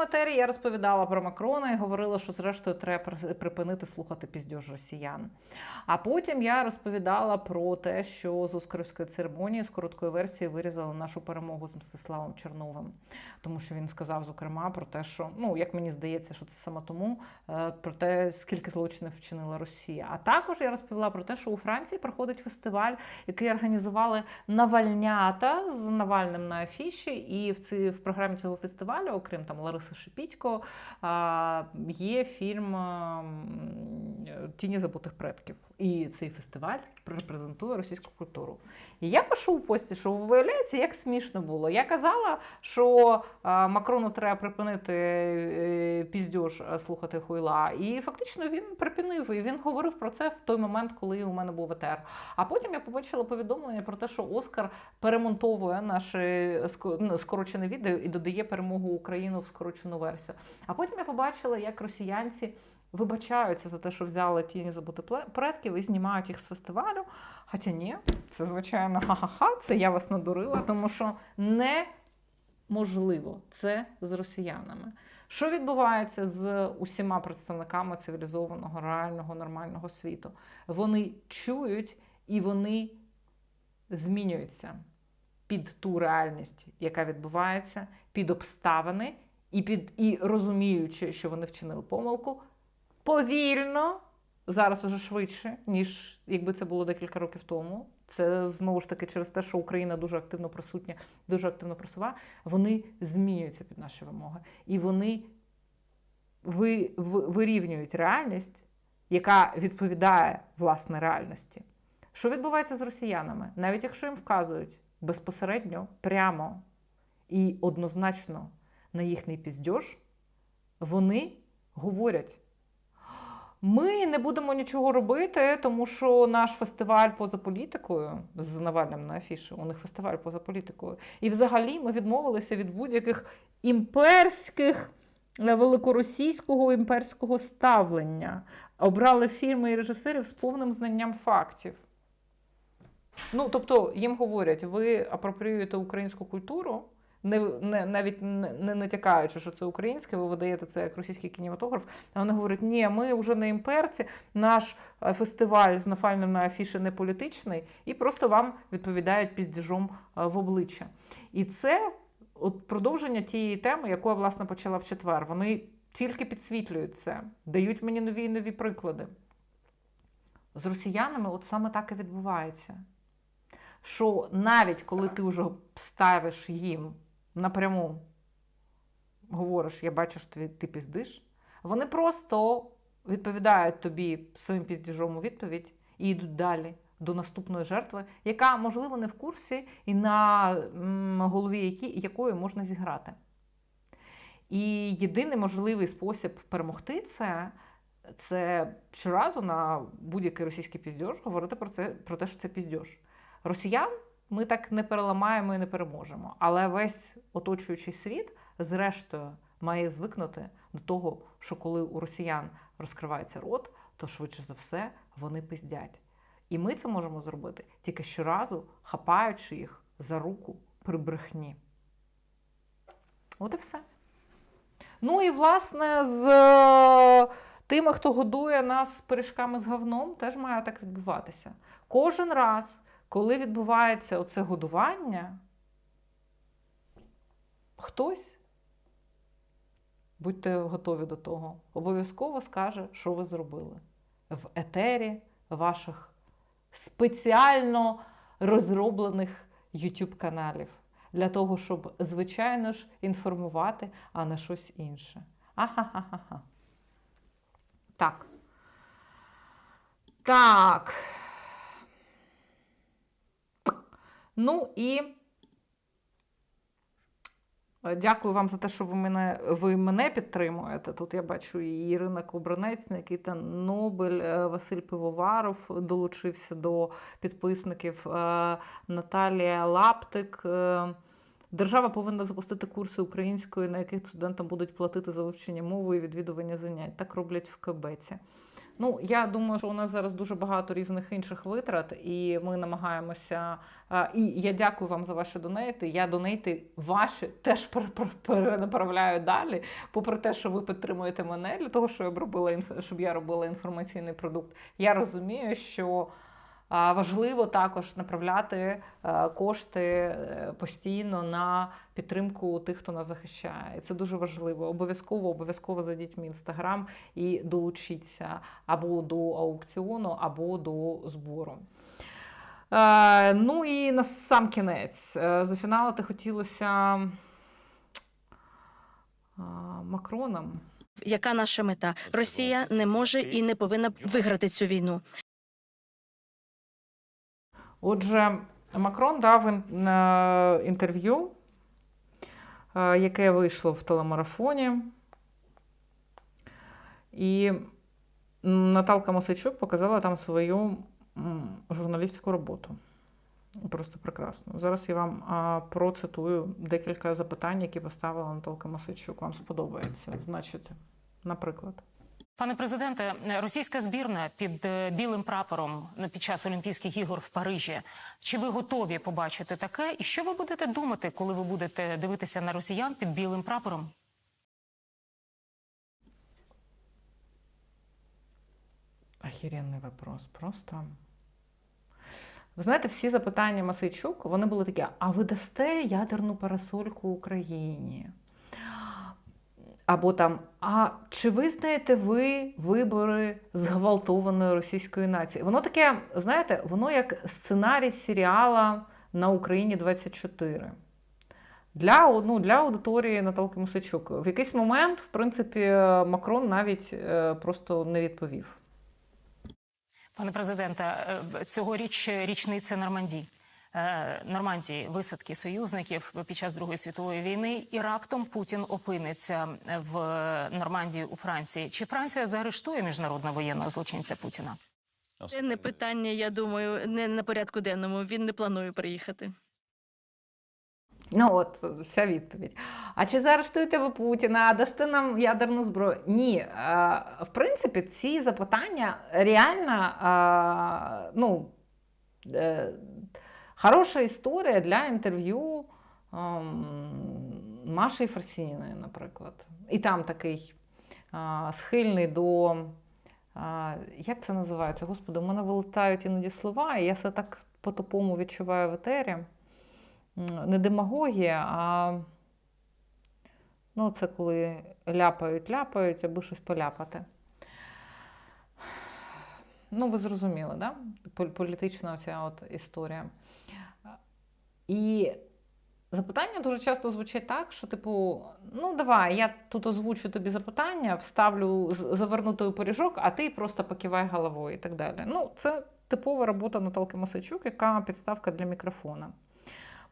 попередньому етері я розповідала про Макрона і говорила, що зрештою треба припинити слухати піздьож росіян. А потім я розповідала про те, що з Оскарівської церемонії з короткої версії вирізали нашу перемогу з Мстиславом Черновим. Тому що він сказав, зокрема, про те, що ну як мені здається, що це саме тому е, про те, скільки злочинів вчинила Росія. А також я розповіла про те, що у Франції проходить фестиваль, який організували Навальнята з Навальним на афіші. І в ці в програмі цього фестивалю, окрім там Лариси Шипітько, а, є фільм Тіні забутих предків. І цей фестиваль репрезентує російську культуру. І я пишу у пості, що виявляється, як смішно було. Я казала, що Макрону треба припинити е, піздьош е, слухати хуйла. І фактично він припинив. І він говорив про це в той момент, коли у мене був ЕТР. А потім я побачила повідомлення про те, що Оскар перемонтовує наше ну, скорочене відео і додає перемогу Україну в скорочену версію. А потім я побачила, як росіянці. Вибачаються за те, що взяли тіні забути предків і знімають їх з фестивалю. Хоча ні, це звичайно ха-ха-ха, це я вас надурила, тому що неможливо це з росіянами. Що відбувається з усіма представниками цивілізованого, реального, нормального світу? Вони чують і вони змінюються під ту реальність, яка відбувається, під обставини, і під і розуміючи, що вони вчинили помилку, повільно, зараз уже швидше, ніж якби це було декілька років тому. Це знову ж таки через те, що Україна дуже активно присутня, дуже активно просуває, вони змінюються під наші вимоги. І вони ви, ви- вирівнюють реальність, яка відповідає власне реальності. Що відбувається з росіянами? Навіть якщо їм вказують безпосередньо, прямо і однозначно на їхній піздьош, вони говорять: ми не будемо нічого робити, тому що наш фестиваль поза політикою з Навальним на афіші, у них фестиваль поза політикою. І взагалі ми відмовилися від будь-яких імперських е, великоросійського імперського ставлення. Обрали фільми і режисерів з повним знанням фактів. Ну, тобто їм говорять, ви апропріюєте українську культуру, не, не, навіть не, не натякаючи, що це українське, ви видаєте це як російський кінематограф. А вони говорять, ні, ми вже не імперці, наш е, фестиваль з нафальним на афіші не політичний, і просто вам відповідають піздіжом е, в обличчя. І це от продовження тієї теми, яку я власне почала в четвер. Вони тільки підсвітлюють це, дають мені нові і нові приклади. З росіянами от саме так і відбувається. Що навіть коли ти вже ставиш їм напряму, говориш, я бачу, що ти, піздиш, вони просто відповідають тобі своїм піздіжом у відповідь і йдуть далі до наступної жертви, яка, можливо, не в курсі, і на голові які, якої можна зіграти. І єдиний можливий спосіб перемогти це. Це щоразу на будь-який російський піздьош говорити про це про те, що це піздьош. Росіян ми так не переламаємо і не переможемо. Але весь оточуючий світ, зрештою, має звикнути до того, що коли у росіян розкривається рот, то швидше за все вони пиздять. І ми це можемо зробити тільки щоразу, хапаючи їх за руку при брехні. От і все. Ну і власне з е, тими, хто годує нас пиріжками з говном, теж має так відбуватися. Кожен раз, коли відбувається оце годування, хтось, будьте готові до того, обов'язково скаже, що ви зробили в етері ваших спеціально розроблених YouTube каналів для того, щоб, звичайно ж, інформувати, а не щось інше. Ахахахаха. Так. Так. Ну і е, дякую вам за те, що ви мене, ви мене підтримуєте. Тут я бачу і Ірина Кобранець, Никита Нобель, е, Василь Пивоваров долучився до підписників, е, Наталія Лаптик. Держава повинна запустити курси української, на яких студентам будуть платити за вивчення мови і відвідування занять. Так роблять в Кебеці. Ну, я думаю, що у нас зараз дуже багато різних інших витрат, і ми намагаємося. І я дякую вам за ваші донейти. Я донейти ваші теж пере- пере- перенаправляю далі, попри те, що ви підтримуєте мене для того, щоб я робила щоб я робила інформаційний продукт. Я розумію, що. Важливо також направляти е, кошти е, постійно на підтримку тих, хто нас захищає. І це дуже важливо. Обов'язково, обов'язково зайдіть в мій інстаграм і долучіться або до аукціону, або до збору. Е, ну і на сам кінець е, зафіналити хотілося Макроном. Яка наша мета? Росія не може і не повинна виграти цю війну. Отже, Макрон дав е, інтерв'ю, е, яке вийшло в телемарафоні. І Наталка Мосичук показала там свою журналістську роботу. Просто прекрасно. Зараз я вам процитую декілька запитань, які поставила Наталка Мосичук. Вам сподобається. Значить, наприклад. Пане президенте, російська збірна під е, білим прапором під час Олімпійських ігор в Парижі. Чи ви готові побачити таке? І що ви будете думати, коли ви будете дивитися на росіян під білим прапором? Охеренний вопрос. Просто. Ви знаєте, всі запитання Масейчук, вони були такі: а ви дасте ядерну парасольку Україні? Або там, а чи визнаєте ви вибори зґвалтованої російської нації? Воно таке, знаєте, воно як сценарій серіала на Україні 24. Для, ну, для аудиторії Наталки Мусичук. В якийсь момент, в принципі, Макрон навіть е, просто не відповів. Пане президенте, е, цьогоріч річниця Нормандії. Е, Нормандії висадки союзників під час Другої світової війни, і раптом Путін опиниться в Нормандії у Франції. Чи Франція заарештує міжнародного воєнного злочинця Путіна? Це не питання, я думаю, не на порядку денному. Він не планує приїхати. Ну от вся відповідь. А чи заарештуєте ви Путіна? А дасте нам ядерну зброю? Ні. Е, В принципі, ці запитання реально е, ну, хороша історія для інтерв'ю ем, Маші Фарсініної, наприклад. І там такий схильний до. Як це називається? Господи, у мене вилетають іноді слова, і я все так по-тупому відчуваю в етері. Не демагогія, а ну, це коли ляпають, ляпають, аби щось поляпати. Ну, ви зрозуміли, да? Політична оця от історія. І запитання дуже часто звучать так, що, типу, ну давай, я тут озвучу тобі запитання, вставлю завернутий пиріжок, а ти просто покивай головою і так далі. Ну, це типова робота Наталки Масачук, яка підставка для мікрофона.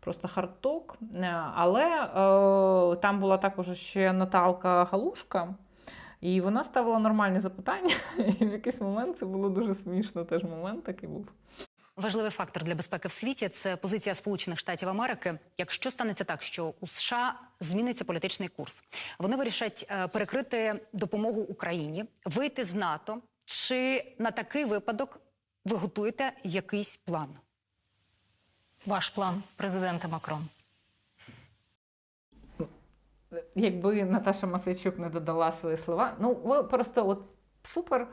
Просто хардток. Е, Але е, там була також ще Наталка Галушка, і вона ставила нормальні запитання. І в якийсь момент це було дуже смішно. Теж момент такий був. Важливий фактор для безпеки в світі це позиція Сполучених Штатів Америки. Якщо станеться так, що у США зміниться політичний курс, вони вирішать е, перекрити допомогу Україні, вийти з НАТО. Чи на такий випадок ви готуєте якийсь план? Ваш план, президенте Макрон. Якби Наташа Масайчук не додала свої слова, ну ви просто от супер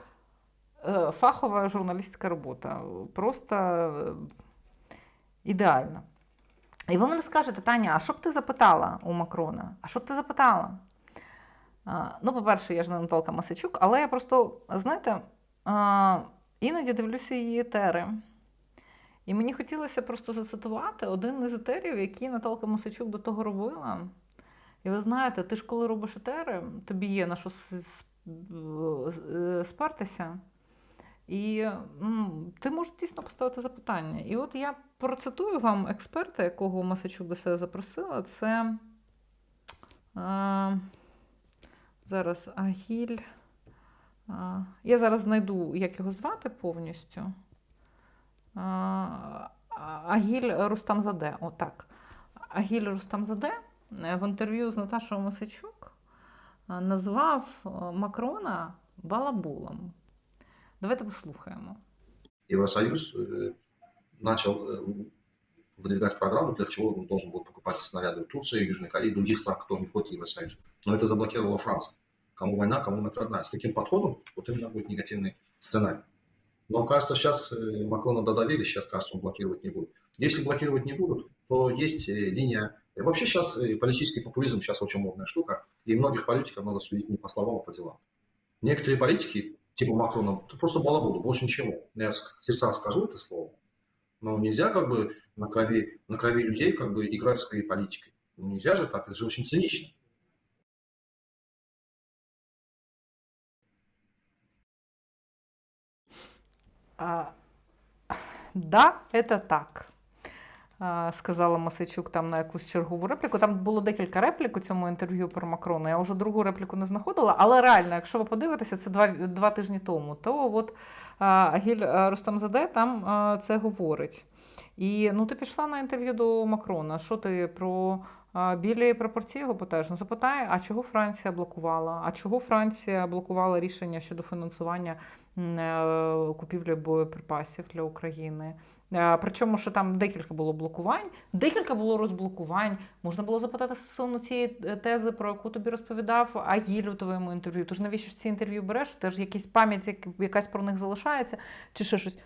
е, фахова журналістська робота. Просто е, ідеально. І ви мене скажете, Таня, а що б ти запитала у Макрона? А що б ти запитала? Ну, по-перше, я ж не Наталка Масичук, але я просто, знаєте, іноді дивлюся її етери. І мені хотілося просто зацитувати один із етерів, який Наталка Масичук до того робила. І ви знаєте, ти ж коли робиш етери, тобі є на що е, спертися. І ти можеш дійсно поставити запитання. І от я процитую вам експерта, якого себе запросила. Це е, зараз Агіль. е, я зараз знайду, як його звати повністю. Е, Агіль Рустамзаде. Отак. Агіль Рустамзаде е, в інтерв'ю з Наташою Мосичук назвав Макрона балабулом. Давайте послухаємо. Евросоюз э, начал э, выдвигать программу, для чего он должен был покупать снаряды у Турции, Южной Кореи, других стран, кто не входит в Евросоюз. Но это заблокировала Франция. Кому война, кому мать родная. С таким подходом вот именно будет негативный сценарий. Но кажется, сейчас э, Макрона додавили, сейчас, кажется, он блокировать не будет. Если блокировать не будут, то есть линия... и Вообще сейчас политический популизм сейчас очень модная штука, и многих политиков надо судить не по словам, а по делам. Некоторые политики, типа Макрона, это просто балабуду, больше ничего. Я в сердцах скажу это слово, но нельзя как бы на крови, на крови людей как бы играть своей политикой. Ну, нельзя же так, это же очень цинично. А, да, это так. Сказала Масичук там на якусь чергову репліку. Там було декілька реплік у цьому інтерв'ю про Макрона. Я вже другу репліку не знаходила. Але реально, якщо ви подивитеся, це два, два тижні тому, то от Агіль а, Рустамзаде там це говорить. І ну, ти пішла на інтерв'ю до Макрона. Що ти про білі пропорції його питаєш? Ну запитай, а чого Франція блокувала? А чого Франція блокувала рішення щодо фінансування е, купівлі боєприпасів для України? Е, Причому, що там декілька було блокувань, декілька було розблокувань. Можна було запитати стосовно цієї е, тези, про яку тобі розповідав Агіль у твоєму інтерв'ю. Тож навіщо ж ці інтерв'ю береш? Теж якісь пам'ять, як- якась про них залишається, чи ще щось.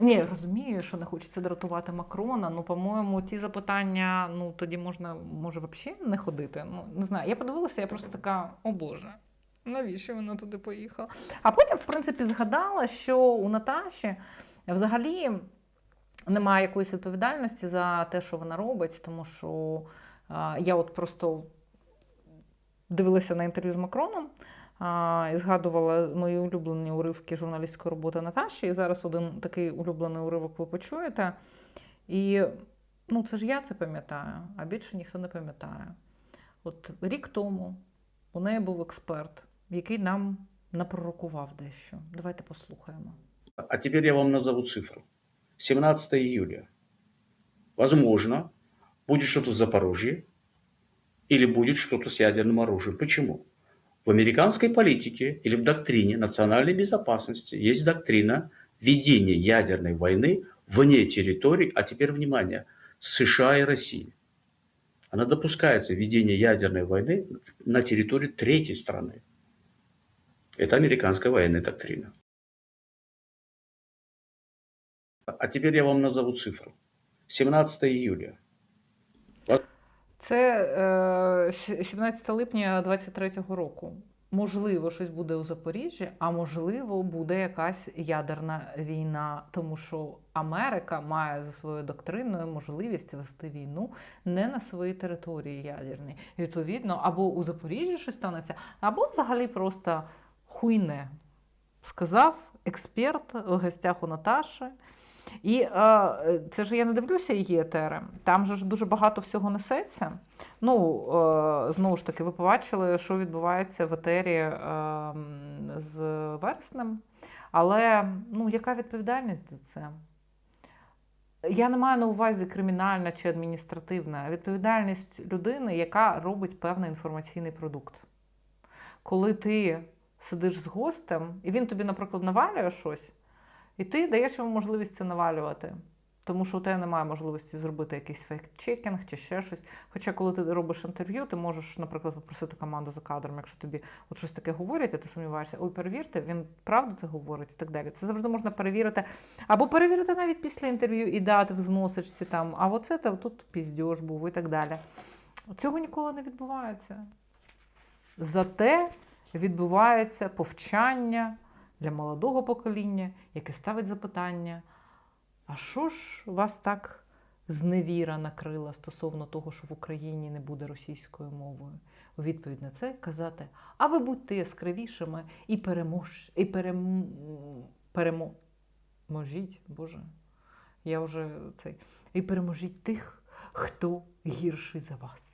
Ні, розумію, що не хочеться дратувати Макрона. Ну, по-моєму, ті запитання, ну тоді можна, може, взагалі не ходити. Ну, не знаю. Я подивилася, я просто така, о Боже, навіщо вона туди поїхала? А потім, в принципі, згадала, що у Наташі взагалі немає якоїсь відповідальності за те, що вона робить, тому що я от просто дивилася на інтерв'ю з Макроном. І згадувала мої улюблені уривки журналістської роботи Наташі. І зараз один такий улюблений уривок ви почуєте. І ну, це ж я це пам'ятаю, а більше ніхто не пам'ятає. От рік тому у неї був експерт, який нам напророкував дещо. Давайте послухаємо. А теперь я вам назову цифру. 17 июля. Возможно, будет что-то в Запорожье или будет что-то с ядерным оружием. Почему? В американской политике или в доктрине национальной безопасности есть доктрина ведения ядерной войны вне территорий, а теперь внимание, США и России. Она допускается ведение ядерной войны на территории третьей страны. Это американская военная доктрина. А теперь я вам назову цифру. 17 июля. Це е, 17 липня 23-го року. Можливо, щось буде у Запоріжжі, а можливо, буде якась ядерна війна, тому що Америка має за своєю доктриною можливість вести війну не на своїй території ядерній. Відповідно, або у Запоріжжі щось станеться, або взагалі просто хуйне. Сказав експерт в гостях у Наташі. І е, це ж я не дивлюся її етери. Там же ж дуже багато всього несеться. Ну, е, знову ж таки, ви побачили, що відбувається в етері е, з вереснем. Але ну, яка відповідальність за це? Я не маю на увазі кримінальна чи адміністративна, відповідальність людини, яка робить певний інформаційний продукт. Коли ти сидиш з гостем, і він тобі, наприклад, навалює щось, і ти даєш йому можливість це навалювати. Тому що у тебе немає можливості зробити якийсь фейк-чекінг чи ще щось. Хоча, коли ти робиш інтерв'ю, ти можеш, наприклад, попросити команду за кадром, якщо тобі от щось таке говорять, а ти сумніваєшся, ой, перевірте, він правду це говорить і так далі. Це завжди можна перевірити. Або перевірити навіть після інтерв'ю і дати в зносочці там, а оце та тут піздьош був і так далі. Цього ніколи не відбувається. Зате відбувається повчання для молодого покоління, яке ставить запитання: а що ж вас так зневіра накрила стосовно того, що в Україні не буде російською мовою? У відповідь на це казати: а ви будьте яскравішими і перемож... і перем... переможіть, Боже, я вже цей, і переможіть тих, хто гірший за вас.